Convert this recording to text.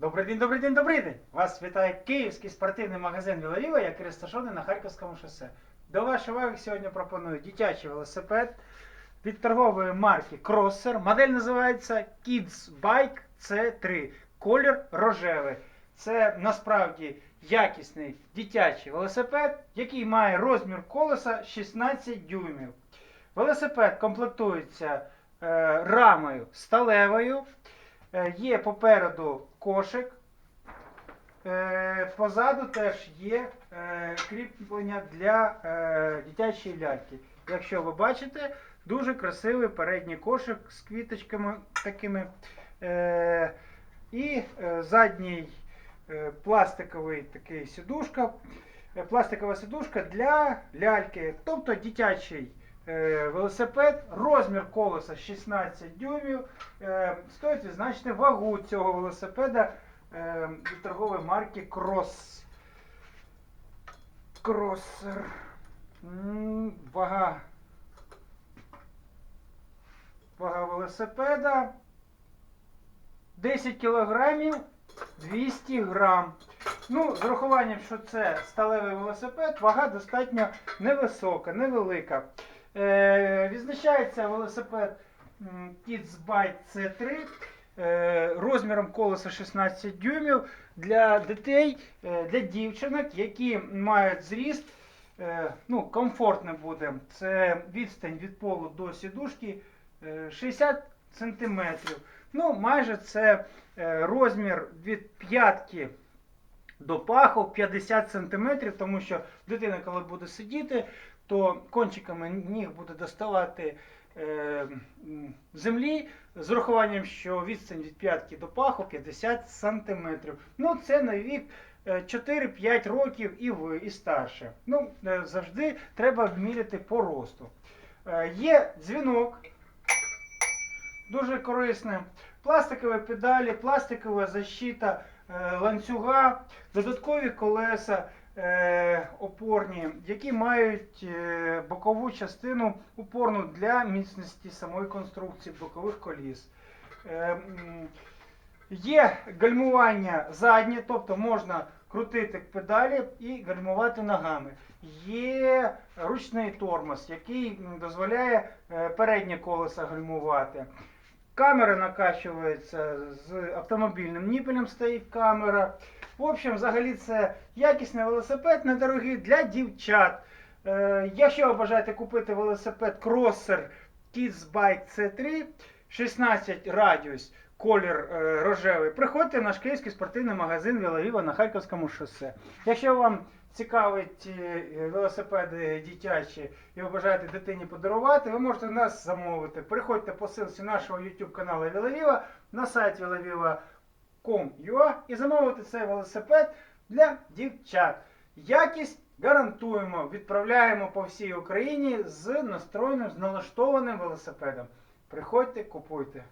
Добрий день, добрий день, добрий день! Вас вітає київський спортивний магазин Віловіва, який розташований на Харківському шосе. До вашої уваги сьогодні пропоную дитячий велосипед від торгової марки Crosser. Модель називається Kids Bike C3. Колір рожевий. Це насправді якісний дитячий велосипед, який має розмір колеса 16 дюймів. Велосипед комплектується е, рамою сталевою. Е, Є попереду кошик. Е, Позаду теж є е, кріплення для дитячої ляльки. Якщо ви бачите, дуже красивий передній кошик з квіточками такими. І задній пластиковий такий сідушка. Пластикова сідушка для ляльки, тобто дитячий велосипед, розмір колеса 16 дюймів. Е, Стоїть відзначити вагу цього велосипеда е, від торгової марки Cross. Crosser. Вага. Вага велосипеда 10 кілограмів 200 грам. Ну, з урахуванням, що це сталевий велосипед, вага достатньо невисока, невелика. Е, відзначається велосипед Kids Bike C3 е, розміром колеса 16 дюймів для дітей, е, для дівчинок, які мають зріст. е, Ну, комфортне буде. Це відстань від полу до сідушки е, 60 сантиметрів. Ну, майже це е, розмір від п'ятки до паху 50 см, тому що дитина, коли буде сидіти, то кончиками ніг буде доставати е, землі з урахуванням, що відстань від п'ятки до паху 50 см. Ну, це на вік е, 4-5 років і ви, і старше. Ну, е, завжди треба вміряти по росту. Е, Є дзвінок, дуже корисне. Пластикові педалі, пластикова защита е, ланцюга, додаткові колеса е, опорні, які мають е, бокову частину опорну для міцності самої конструкції бокових коліс. Е, Є гальмування заднє, тобто можна крутити педалі і гальмувати ногами. Є ручний тормоз, який дозволяє е, переднє колесо гальмувати. Камера накачується з автомобільним ніпелем стоїть камера. В общем, взагалі це якісний велосипед недорогий для дівчат. Е, якщо ви бажаєте купити велосипед Crosser Kids Bike C3 16 радіус, колір е, рожевий, приходьте в наш київський спортивний магазин Віловіва на Харківському шосе. Якщо вам цікавить е, велосипеди дитячі і ви бажаєте дитині подарувати, ви можете нас замовити. Приходьте по ссылці нашого YouTube каналу Віловіва на сайт vilaviva.com.ua і замовити цей велосипед для дівчат. Якість гарантуємо, відправляємо по всій Україні з настроєним, з налаштованим велосипедом. Приходьте, купуйте.